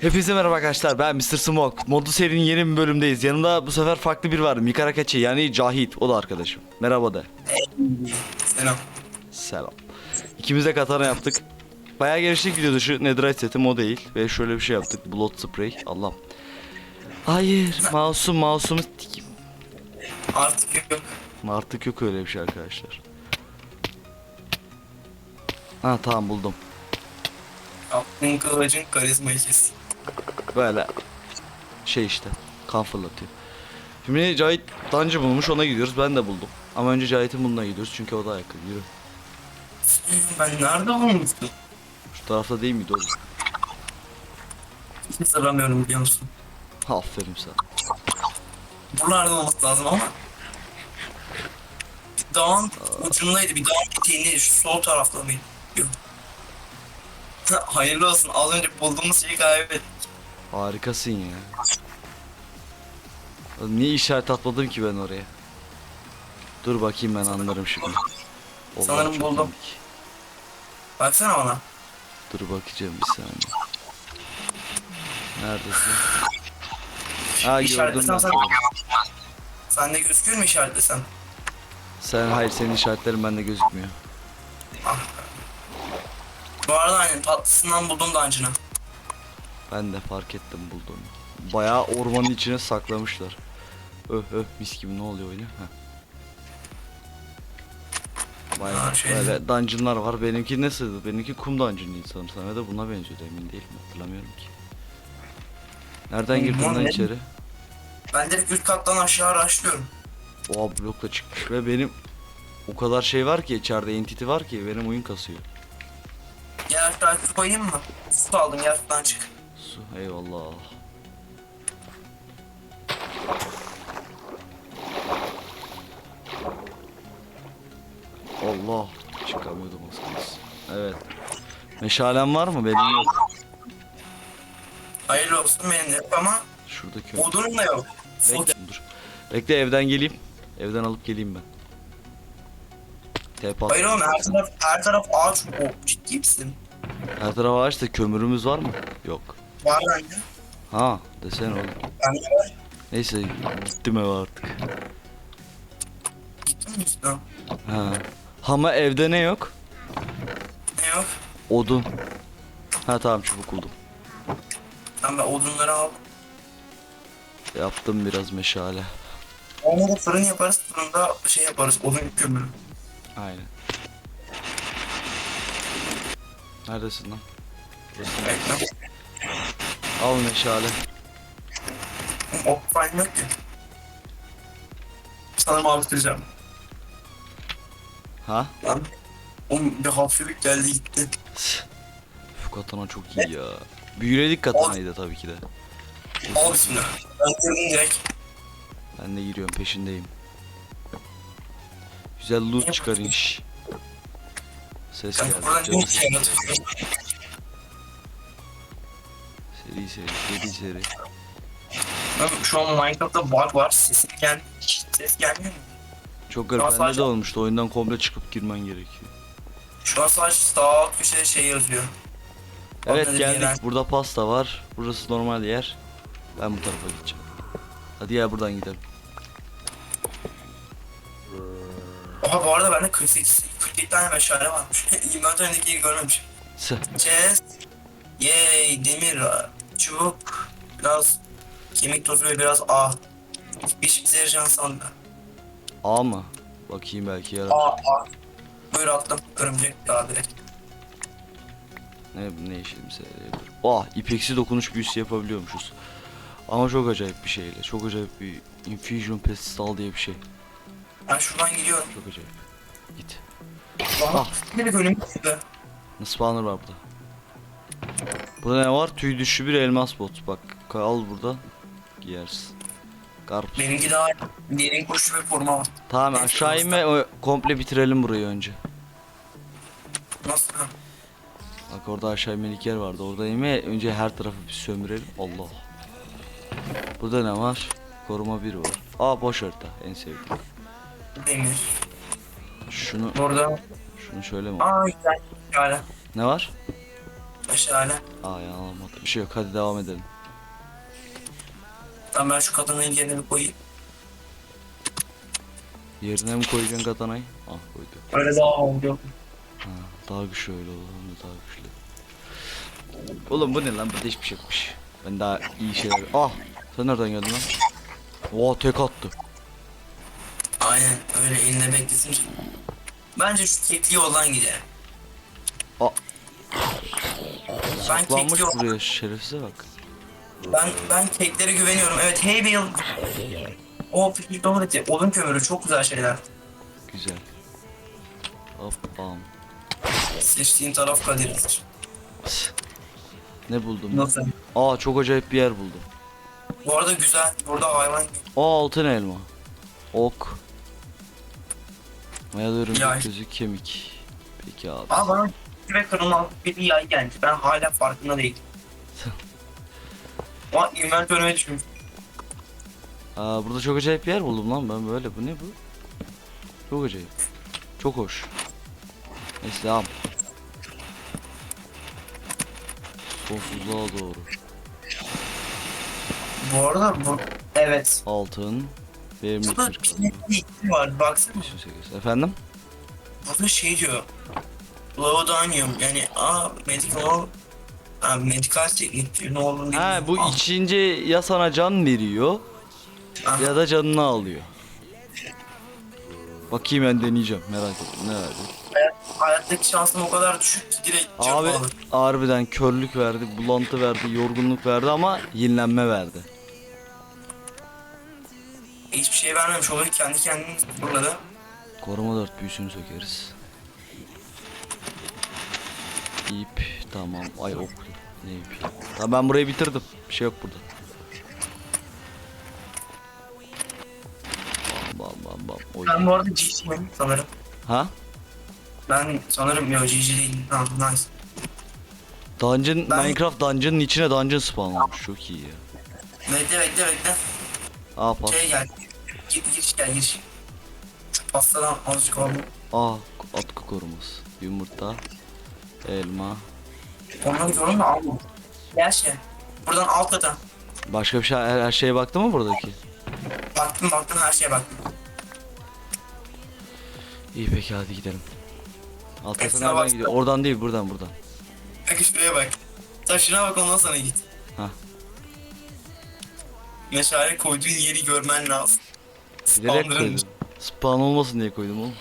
Hepinize merhaba arkadaşlar ben Mr. Smoke. Modlu serinin yeni bir bölümdeyiz. Yanımda bu sefer farklı bir var. Mikara Keçi yani Cahit. O da arkadaşım. Merhaba de. Selam. Selam. İkimiz de katana yaptık. Bayağı geliştik video dışı. Netherite setim o değil. Ve şöyle bir şey yaptık. Blood spray. Allah'ım. Hayır. Mouse'umu s**eyim. Artık yok. Artık yok öyle bir şey arkadaşlar. Ha tamam buldum. Aklın kılıcın karizmayı kes. Böyle şey işte kan fırlatıyor. Şimdi Cahit Dancı bulmuş ona gidiyoruz ben de buldum. Ama önce Cahit'in bununla gidiyoruz çünkü o daha yakın yürü. Ben nerede olmuştum? Şu tarafta değil miydi oğlum? Hiç hatırlamıyorum biliyor musun? Aferin sana. Buralarda olması lazım ama. Dağın ucundaydı. Bir dağın eteğindeydi. Şu sol tarafta mıydı? Yok. Hayırlı olsun. Az önce bulduğumuz şeyi kaybettik. Harikasın ya. Niye işaret atmadım ki ben oraya? Dur bakayım ben anlarım şimdi. Allah Sanırım çok buldum. komik. Baksana bana. Dur bakacağım bir saniye. Neredesin? Ha gördüm İşaretlesem ben sen... seni. Sende gözüküyor mu işaretlesem? Sen hayır senin işaretlerin bende gözükmüyor. Ah. Bu arada hani tatlısından buldum dancını. Ben de fark ettim bulduğumu. Bayağı ormanın içine saklamışlar. Öh öh mis gibi ne oluyor öyle? Heh. Bayağı Ha, şey- böyle dungeonlar var. Benimki nasıl? Benimki kum dungeon'ıydı sanırsam ya da buna benziyordu emin değilim hatırlamıyorum ki. Nereden girdin lan ne? içeri? Ben direkt üst kattan aşağı araştırıyorum. Oha blokla çıkmış ve benim o kadar şey var ki içeride entity var ki benim oyun kasıyor. Gel aşağı su koyayım mı? Su aldım gel sudan çık. Su eyvallah. Allah çıkamıyordum az. Evet. Meşalem var mı? Benim yok. Hayırlı olsun benim de yok ama Şuradaki odunum da yok. Bekle, dur. Bekle evden geleyim. Evden alıp geleyim ben. Tepe Hayır oğlum her taraf, her taraf ağaç. O, ciddi misin? Her taraf ağaç da kömürümüz var mı? Yok. Var bende. Ha desene oğlum. Bende var. Neyse gittim eve artık. Gittin mi üstüne? Ha. Ama evde ne yok? Ne yok? Odun. Ha tamam çubuk buldum. Ben ben odunları aldım. Yaptım biraz meşale. Olmadı fırın yaparız. Fırında şey yaparız. Odun kömürü. Aynen. Neredesin lan? Bekle. Al meşale. Ok falan yok ki. Sanırım alıştıracağım. Ha? Lan. Oğlum bir hafiflik geldi gitti. Şu katana çok iyi ya. Büyüledik katanaydı tabii ki de. Al bismillah. Ben girdim direkt. Ben de giriyorum peşindeyim. Güzel loot çıkarın şş. Ses geldi. şey anlatıyorsun? Seri seri seri seri. Ben şu an Minecraft'ta bug var. Sesim gel hiç ses gelmiyor mu? Çok garip bende de olmuştu. Oyundan komple çıkıp girmen gerekiyor. Şu an sadece sağ alt köşede şey yazıyor. Evet geldik. diğer- Burada pasta var. Burası normal yer. Ben bu tarafa gideceğim. Hadi ya buradan gidelim. Oha bu arada bende 48, 47 tane meşale varmış. İnventöründekiyi görmemişim. Sı. Chest, yay, demir, çubuk, biraz kemik tozu ve biraz. Bir şey bize yarayacağını sandım. A mı? Bakayım belki yarar. Ağ, ağ. Buyur attım. Örümcek daha direkt. Ne, ne işimize yarıyor? Aa ipeksi dokunuş büyüsü yapabiliyormuşuz. Ama çok acayip bir şeyle. Çok acayip bir infusion pestal diye bir şey. Ben şuradan gidiyorum. Çok acayip. Git. Lan Ah. ne bir bölüm çıktı. Spawner var burada. Burada ne var? Tüy düşü bir elmas bot. Bak al burada. Giyersin. Karpuz. Benimki daha derin kuşlu bir forma var. Tamam aşağı inme o- komple bitirelim burayı önce. Nasıl? Bak orada aşağı inmelik yer vardı. Orada inme önce her tarafı bir sömürelim. Allah. Burada ne var? Koruma bir var. Aa boş harita en sevdiğim. Demir. Şunu Burada. şunu şöyle mi? Aa güzel. Şöyle. Ne var? Meşale. Aa ya alamadım. Bir şey yok hadi devam edelim. Tamam ben şu kadının yerine bir koyayım. Yerine mi koyacaksın katanayı? Ah koydu. Öyle daha oldu. Ha, daha güçlü öyle olur daha güçlü. Oğlum bu ne lan burada hiçbir şey yokmuş. Ben daha iyi şeyler... Ah! Sen nereden geldin lan? Oha tek attı. Aynen öyle eline beklesince. Bence şu kekli yoldan gidelim. Aa. Ben Saklanmış kekli yol- buraya şerefsize bak. Ben ben keklere güveniyorum. Evet hey Bill. O piknik domatesi, odun kömürü çok güzel şeyler. Güzel. Hop bam. Seçtiğin taraf kaderdir. Pıs. Ne buldum? Nasıl? Aa çok acayip bir yer buldum. Bu arada güzel. Burada hayvan Aa altın elma. Ok. Mayalı örümcek Yay. gözü kemik. Peki abi. Aa bana ve kırılmaz bir yay gelmiş. Ben hala farkında değilim. Ama inventörüme düşmüş. Aa burada çok acayip bir yer buldum lan ben böyle. Bu ne bu? Çok acayip. Çok hoş. Neyse devam. Sonsuzluğa doğru. Bu arada bu... Evet. Altın. Verimli Burada bir iklim var. Baksana. 108. Efendim? Burada şey diyor. Laudanium yani aa medical ha, medikal teknik. Ne olur Ha bu Aa, içince ya sana can veriyor aha. ya da canını alıyor. Bakayım ben deneyeceğim merak ettim ne verdi. Hayat- hayattaki şansım o kadar düşük ki direkt Abi alır. harbiden körlük verdi, bulantı verdi, yorgunluk verdi ama yenilenme verdi. Hiçbir şey vermemiş oluyor kendi kendini fırladı. Koruma 4 büyüsünü sökeriz. İp tamam ay ok ne ipi Tamam ben burayı bitirdim bir şey yok burada Bam bam bam bam Oy. Ben bu arada GG'yim sanırım. Ha? Ben sanırım yok GG değilim. Tamam nice. Dungeon Ben- Minecraft Dungeon'ın içine dungeon spawn olmuş çok iyi ya Bekle bekle bekle. Aa pas Şey gel. Gir, giriş gel giriş. Şu pastadan azıcık aldım. Aa atkı koruması Yumurta Elma Ondan sonra da aldım. Gel şey. Buradan alt kata. Başka bir şey her, her şeye baktı mı buradaki? Baktım baktım her şeye baktım. İyi peki hadi gidelim Alt kata Hepsine nereden gidiyor? Oradan değil buradan buradan Bak şuraya bak. Taşına bak ondan sonra git. Ha. Meşale koyduğun yeri görmen lazım. Bilerek Spawnların- koydum. Spawn olmasın diye koydum oğlum.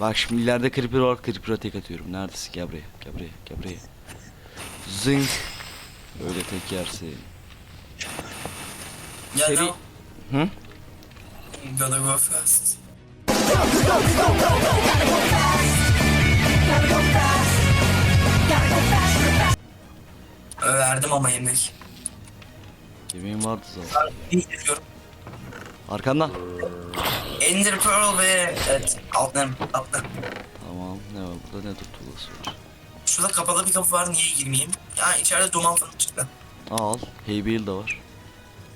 Bak şimdi ileride creeper var creeper'a tek atıyorum. Neredesin? Gel buraya. Gel buraya. Gel buraya. Zing. Öyle tek yersin. Ya Seri- da Hı? Gotta go fast. Verdim ama yemek. Yemeğim vardı zaten. Ben. Arkanda. Ender Pearl ve evet alttan alttan. Tamam. Ne var burada? Ne tuğlası var? Şurada kapalı bir kapı var niye girmeyeyim? Ya içeride duman fırını çıktı. Al. Hay bale de var.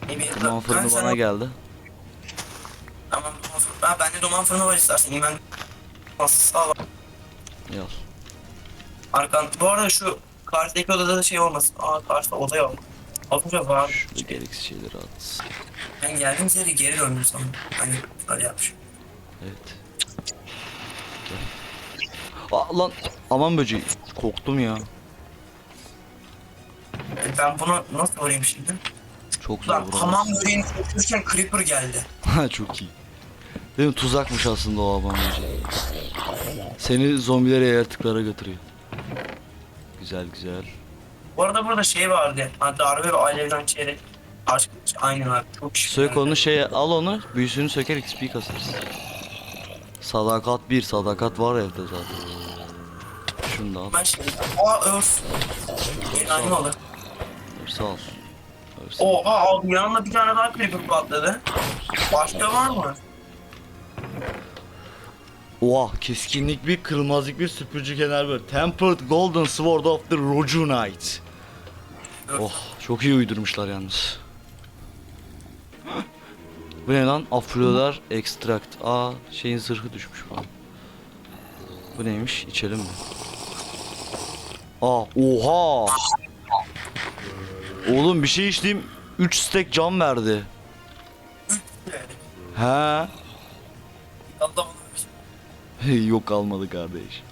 Bir Duman fırını bana geldi. Tamam duman fırını. Ha bende duman fırını var istersen. Ben masası al. Al. Arkan. Bu arada şu karşıdaki odada da şey olmasın. Aa karşıda oda yok. Önce var. Şurada gereksiz şeyleri at. Ben geldiğim yere geri döndüm sanırım. Hani öyle yapmış. Evet. Aa lan. Aman böceği. Korktum ya. Ben bunu nasıl vurayım şimdi? Çok zor Lan vuramaz. hamam böreğini koşurken creeper geldi. Ha çok iyi. Değil mi? Tuzakmış aslında o aban böceği. Seni zombilere yaratıklara götürüyor. Güzel güzel. Bu arada burada şey vardı. Ha, darbe ve alevden çeyrek. Aşk aynı var. Çok şükür. Sök onu şey al onu büyüsünü söker XP kasarız. Sadakat bir sadakat var evde zaten. Şunu da al. Ben şimdi... Aa tane mi alır? Örse al. Örse. Oha abi yanında bir tane daha creeper patladı. Başka var mı? Oha keskinlik bir kırılmazlık bir süpürücü kenar böyle. Tempered Golden Sword of the Rojunite. Oh çok iyi uydurmuşlar yalnız. Bu ne lan? Afrolar extract. Aa şeyin zırhı düşmüş falan. Bu neymiş? İçelim mi? Aa oha. Oğlum bir şey içtim 3 stack cam verdi. He. Yok almadı kardeş.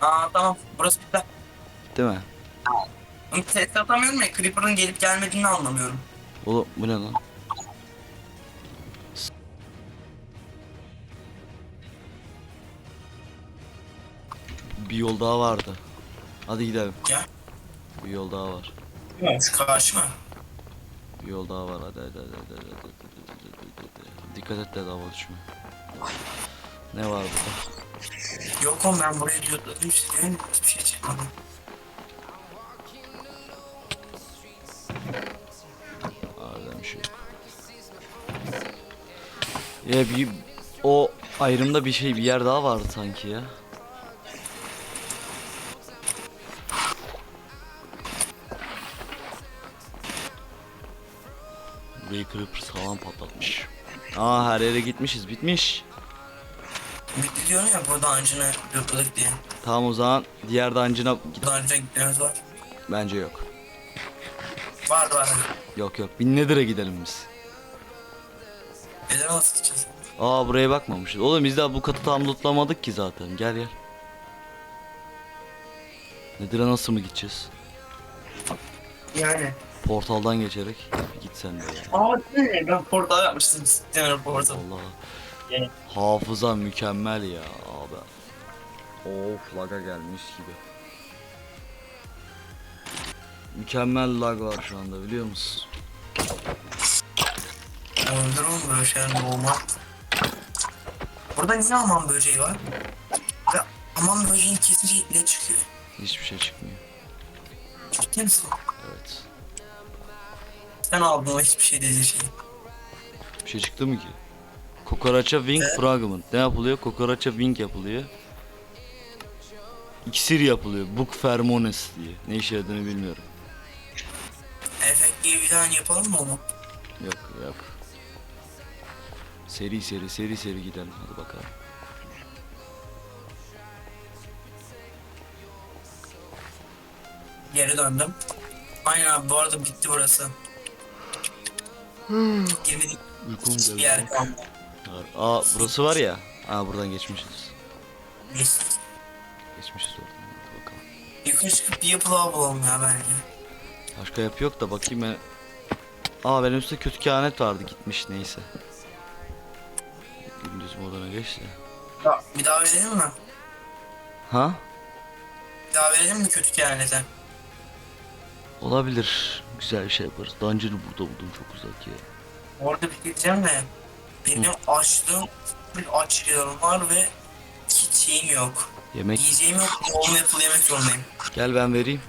Aa tamam burası bitti. Değil mi? Ses atamıyorum ya Creeper'ın gelip gelmediğini anlamıyorum. Oğlum bu ne lan? Bir yol daha vardı. Hadi gidelim. Ya. Bir yol daha var. Şu karşı mı? Bir yol daha var. Hadi hadi hadi hadi hadi, hadi, hadi, hadi, hadi. Dikkat et de dava düşme. Ne var burada? Yok oğlum ben buraya diyordum değil mi? Hiçbir şey çıkmadı. Ya bir o ayrımda bir şey bir yer daha vardı sanki ya. Burayı Creeper sağlam patlatmış. Aa her yere gitmişiz bitmiş. Bitti diyorum ya burada öncene durdurduk diye. Tamam o zaman diğer git. Buradan önce gitmemiz var. Bence yok. Var var. Yok yok. Bir Nether'a gidelim biz. Neden nasıl gideceğiz? Aa buraya bakmamışız. Oğlum biz daha bu katı tam lootlamadık ki zaten. Gel gel. Nether'a nasıl mı gideceğiz? Yani. Portaldan geçerek. Git sen de ya. Aa değil mi? Ben portal yapmıştım. Demir portal. Allah. Yani. Hafıza mükemmel ya abi. Of laga gelmiş gibi. Mükemmel lag var şu anda biliyor musun? Öldür oğlum böyle şeyler normal. Burada niye aman böceği var? Ve aman böceğin kesince ne çıkıyor? Hiçbir şey çıkmıyor. Ciddi misin? Evet. Sen aldın o hiçbir şey değil şey. Bir şey çıktı mı ki? Kokoraça Wing Fragment. Ne yapılıyor? Kokoraça Wing yapılıyor. İksir yapılıyor. Book Pheromones diye. Ne işe yaradığını bilmiyorum. Efekt gibi bir tane yapalım mı onu? Yok yok. Seri seri seri seri gidelim. Hadi bakalım. Geri döndüm. Aynen abi bu arada bitti burası. Girmedik Uykum hiçbir yer geldi. kalmadı. Aa burası var ya. Aa buradan geçmişiz. Geçmişiz oradan. Hadi bakalım. Yukarı çıkıp bir yapı daha bulalım ya bence. Başka yapı yok da bakayım ben. Aa benim üstte kötü kehanet vardı gitmiş neyse. Gündüz moduna geçti. Ya, bir daha verelim mi? Ha? Bir daha verelim mi kötü kehanete? Olabilir. Güzel bir şey yaparız. Dungeon'ı burada buldum çok uzak ya. Orada bitireceğim de benim açlığım bir açlığım var ve hiç şeyim yok. Yemek. Yiyeceğim yok. Golden apple yemek zorundayım. Gel ben vereyim.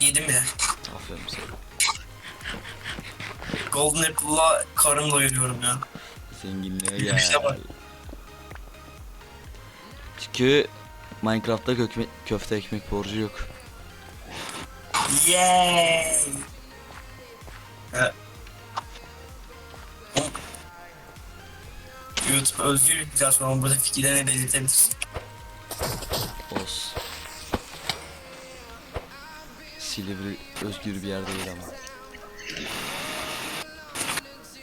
Yedim bile. Aferin sana. Golden apple'la karın doyuruyorum ya. Zenginliğe gel. bak. Çünkü Minecraft'ta kökme, köfte ekmek borcu yok. Yay! Evet. YouTube özgür bir sonra burada fikirlerini belirtebilirsin. Olsun. Silivri özgür bir yer değil ama.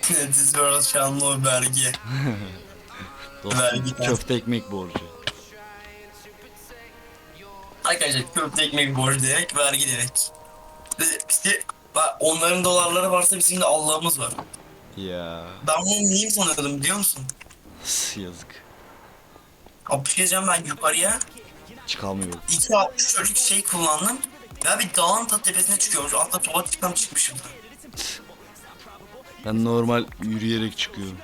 Diz böyle şanlı o vergi. Dostum Vergi. köfte ekmek borcu. Arkadaşlar köfte ekmek borcu demek, vergi demek. Ve işte bak onların dolarları varsa bizim de Allah'ımız var. Ya Ben bunu neyim sanıyordum biliyor musun? yazık. Abi bir şey diyeceğim ben yukarıya Çıkamıyorum. 2.60 çocuk şey kullandım. Ya bir dağın ta tepesine çıkıyormuş. Altta tuvalet çıkan çıkmışım. Ben normal yürüyerek çıkıyorum.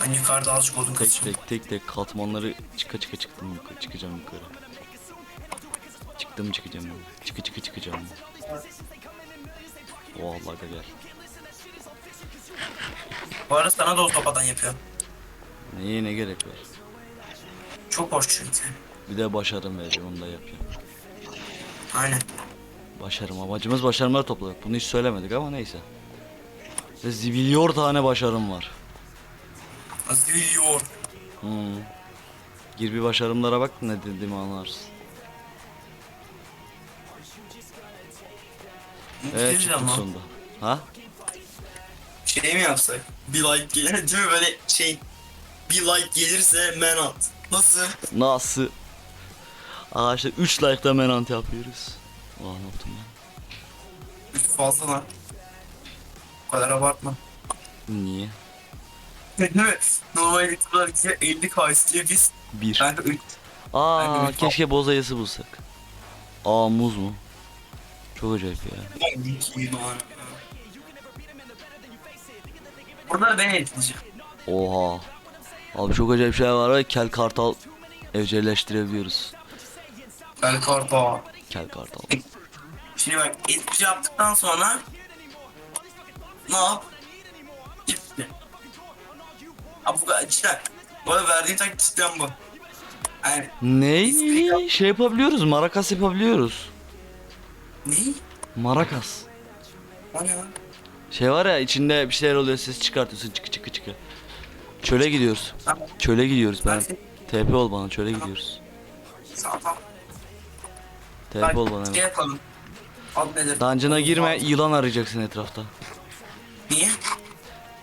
Ben yukarıda azıcık odun Tek kaçırdım. tek tek tek katmanları çıka çıka çıktım yukarı. Çıkacağım yukarı. Çıktım çıkacağım. Çıkı çıkı çıkacağım. O Allah gel. Bu arada sana da o topadan yapıyorum. Neye ne gerek var? Çok hoş çünkü. Bir de başarım vereceğim onu da yapayım. Aynen. Başarım amacımız başarımları toplamak. Bunu hiç söylemedik ama neyse. Ve zibilyor tane başarım var. Biliyor? Hmm. Gir bir başarımlara bak ne dediğimi anlarsın. Evet çıktık sonunda. Ha? Şey mi yapsak? Bir like gelir değil mi böyle şey bir like gelirse man at. Nasıl? Nasıl? Aa işte 3 like'da menant yapıyoruz. Aa ne yaptım ben? Üç fazla lan. Bu kadar abartma. Niye? Değil mi? Normal YouTube'lar bize 50 k istiyor biz. 1. Kanka 3. Aa Ben de bir- keşke boz ayısı bulsak. Aa muz mu? Çok acayip ya. Burada ben ekleyeceğim. Oha. Abi çok acayip şeyler var ve kel kartal evcilleştirebiliyoruz. Ben karpa. Kel kartal. Şimdi bak etki yaptıktan sonra ne yap? Gitti. Abi bu kadar cidden. Bu arada verdiğim taktik cidden bu. Yani Ne? Şey yapabiliyoruz. Marakas yapabiliyoruz. ne? Marakas. O ne lan? Şey var ya içinde bir şeyler oluyor ses çıkartıyorsun çıkı çıkı çıkı. Çöle gidiyoruz. Tamam. Çöle gidiyoruz ben. Ben TP ol bana çöle gidiyoruz. Sağ ol. TP ol bana. Şey yapalım. Nedir? Dungeon'a girme yılan arayacaksın etrafta. Niye?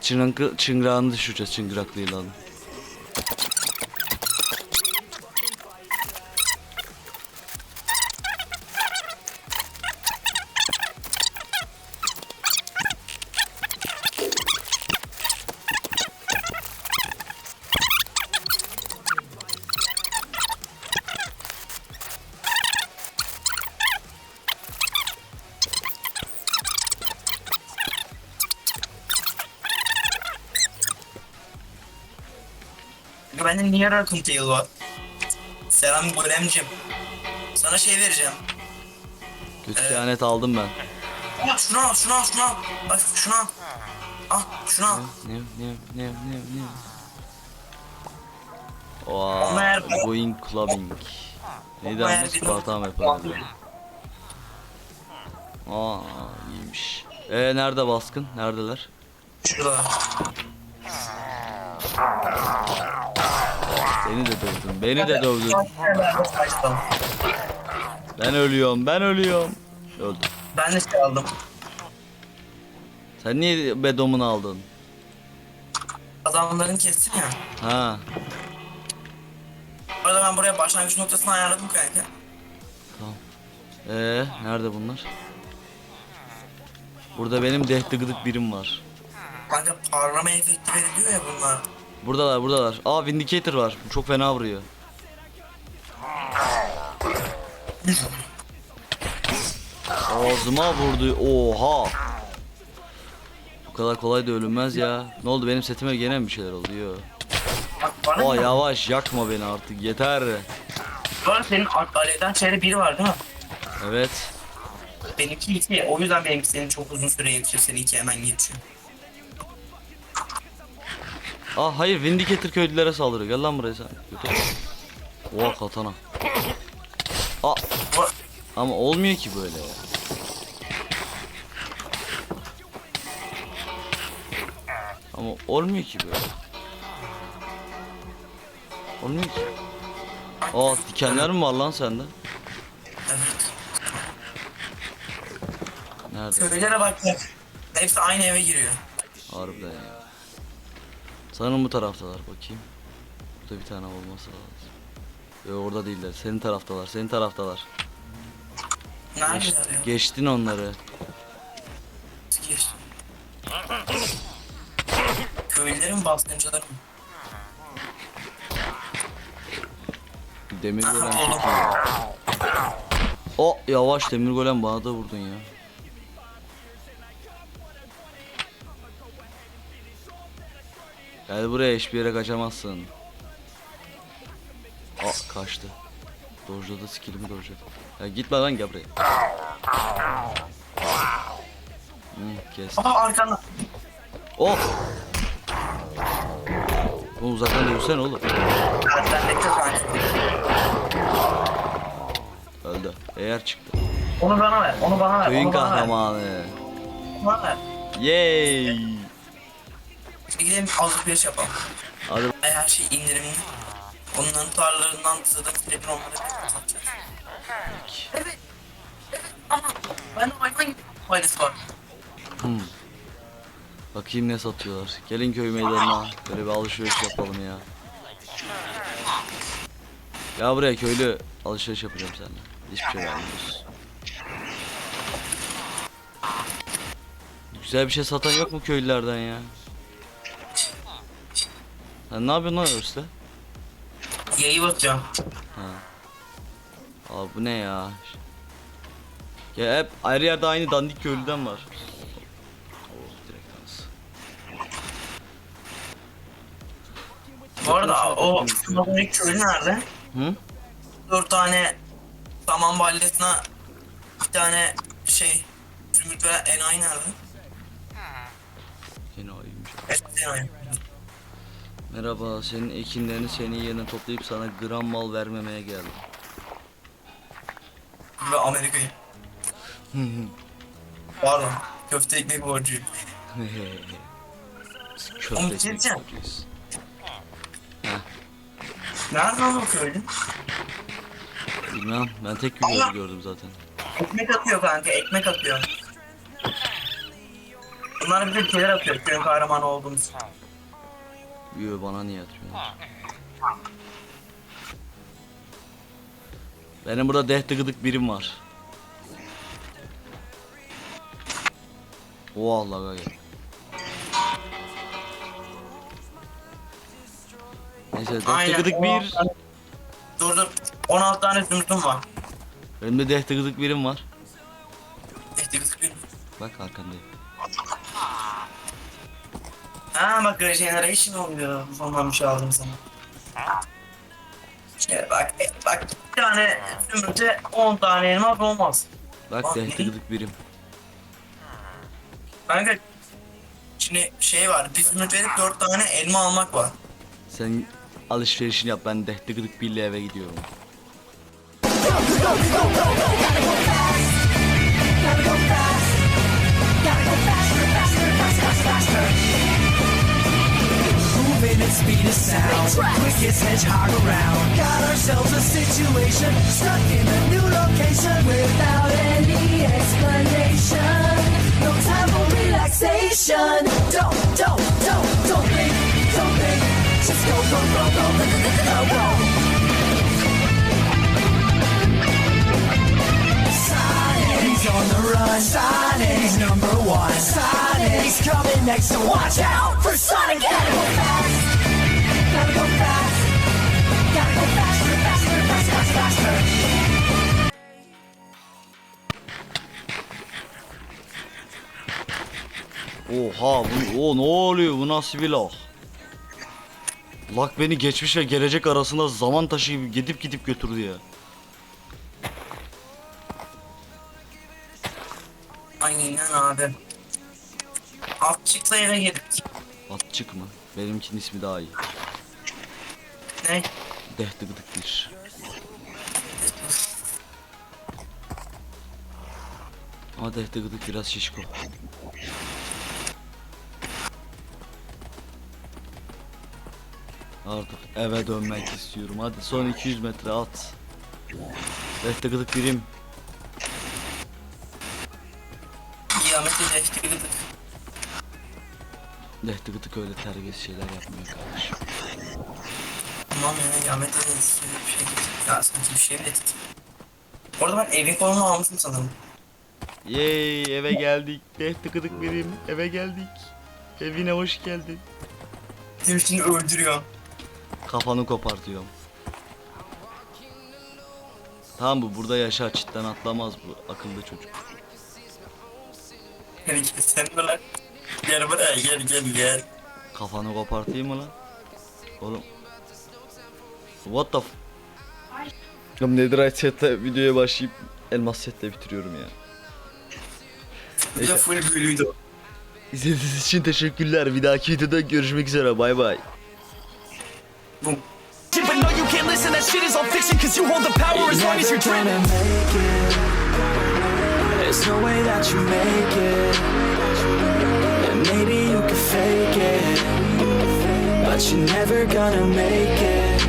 Çıngı, çıngırağını düşüreceğiz çıngıraklı yılanı. Rakun Tail var? Selam Golemcim. Sana şey vereceğim. Kötü Ee, kehanet aldım ben. Aa, şunu al, şunu al, şunu al. Bak şunu al. Al, şunu al. Ne ne ne ne ne. Wow, going clubbing. Neydi Ama Spartan yapalım. Aa iyiymiş. E nerede baskın? Neredeler? Şurada. Beni de dövdün. Beni de dövdün. Kaçtım. Ben ölüyorum. Ben ölüyorum. Öldüm. Ben de şey aldım. Sen niye bedomunu aldın? Adamların kestim ya. Ha. Bu arada ben buraya başlangıç noktasını ayarladım kanka. Ee nerede bunlar? Burada benim dehti gıdık birim var. Kanka parlama efekti veriliyor ya bunlar. Buradalar buradalar. Aa Vindicator var. Çok fena vuruyor. Ağzıma vurdu. Oha. Bu kadar kolay da ölünmez ya. Ne oldu benim setime gene mi bir şeyler oldu? Yo. Aa yavaş yakma beni artık yeter. Arada senin al- alevden çeyre biri var değil mi? Evet. Benimki iki. O yüzden benimki senin çok uzun süre yetişiyor. Seninki hemen geçiyor. Aa hayır Vindicator köylülere saldırıyor. Gel lan buraya sen. Götür. Oha katana. Aa Bu ama olmuyor ki böyle ya. Ama olmuyor ki böyle. Olmuyor ki. Aa dikenler mi var lan sende? evet. Nerede? Köylere bak. bak. Hepsi aynı eve giriyor. Harbiden ya. Sanırım bu taraftalar bakayım. Burada bir tane olması lazım. Yok orada değiller. Senin taraftalar. Senin taraftalar. Geç- Neredeler ya? geçtin onları. Geçti? Köylülerin baskıncıları mı? Demir golem. O yavaş demir golem bana da vurdun ya. Gel buraya hiçbir yere kaçamazsın. Aa kaçtı. Dojladı skillimi dojladı. Ya gitme lan gel buraya. Hmm, kes. Aa arkanda. Oh! Oğlum uzaktan dövsene oğlum. Ben de kanka. Öldü. Eğer çıktı. Onu bana ver. Onu bana ver. Köyün onu bana ver. kahramanı. Onu bana ver. Yay! Gidelim alışveriş yapalım. Hadi Her şey indirimli. Onların tarlalarından tızladığımız tekrar onları satacağız. Evet. Evet ama ben hayvan gibi faydası var. Hmm. Bakayım ne satıyorlar. Gelin köy meydanına. Böyle bir alışveriş yapalım ya. Ya buraya köylü alışveriş yapacağım seninle. Hiçbir şey vermiyoruz. Güzel bir şey satan yok mu köylülerden ya? Ne yapıyorsun lan Örste? Yayı bakacağım. Abi bu ne ya? Ya hep ayrı yerde aynı dandik köylüden var. Oh, direkt anası. Bu arada o Sınavındaki köylü nerede? Hı? Dört tane saman balyasına bir tane şey zümrüt veren enayi nerede? Ayıymış. Evet enayi. Merhaba, senin ekinlerini senin yerine toplayıp sana gram mal vermemeye geldim. Ve Amerika'yı. Pardon. Köfte ekmek borcuyum. Biz Oğlum, Köfte ekmek diyeceğim. borcuyuz. Nerede lan o köylü? Bilmem, ben tek videoyu gördüm zaten. Ekmek atıyor kanka, ekmek atıyor. Bunlar bir de şeyler atıyor, köyün kahramanı olduğumuz. Yo bana niye atıyorsun? Benim burada dehte gıdık birim var. O Allah gel. Neyse dehte gıdık 16 bir. Dur dur, 16 tane zümrütüm var. Benim de dehte gıdık birim var. İşte kızık bir. Bak arkandayım. Ha bak regeneration oluyor. Şey aldım sana. İşte bak, e, bak bir tane zümrüte 10 tane elmas olmaz. Bak Bak, dehte ne? gıdık birim. Kanka Şimdi şey var, bir zümrüt verip 4 tane elma almak var. Sen alışverişini yap ben dehte gıdık birle eve gidiyorum. Moving at speed of sound, quickest hedgehog around. Got ourselves a situation, stuck in a new location without any explanation. No time for relaxation. Next, so watch out for Sonic. Gotta go fast, gotta go fast, gotta go faster, faster, faster, faster, faster. Oha bu o ne oluyor bu nasıl bir lak? Lak beni geçmiş ve gelecek arasında zaman taşı gibi gidip gidip götürdü ya. Aynen abi. Altçıkla eve girdik. Atçık mı? Benimkinin ismi daha iyi. Ne? Dehte gıdık bir. Ama dehte gıdık biraz şişko. Artık eve dönmek istiyorum. Hadi son 200 metre at. Dehte gıdık birim. Kıyameti geçti Dehte gıdık öyle terbiyesiz şeyler yapmıyor kardeşim. Tamam ya kıyamete de bir şey getir. Ya sanki bir şey getir. Orada ben evin konumunu almışım sanırım. Yey eve geldik. Dehte gıdık birim. Eve geldik. Evine hoş geldin. Hepsini öldürüyor. Kafanı kopartıyorum. Tamam bu burada yaşa çitten atlamaz bu akıllı çocuk. Yani sen mi lan? Gel buraya gel gel gel. Kafanı kopartayım mı lan? Oğlum. What the f... Ya Netherite setle videoya başlayıp elmas setle bitiriyorum ya. Bir de Neyse. full bölüydü o. İzlediğiniz için teşekkürler. Bir dahaki videoda görüşmek üzere. Bay bay. Bum. But no, you can't listen, that shit is all fiction, cause you hold the power as long as you're dreaming. make it. There's no way that you make it. You're never gonna make it.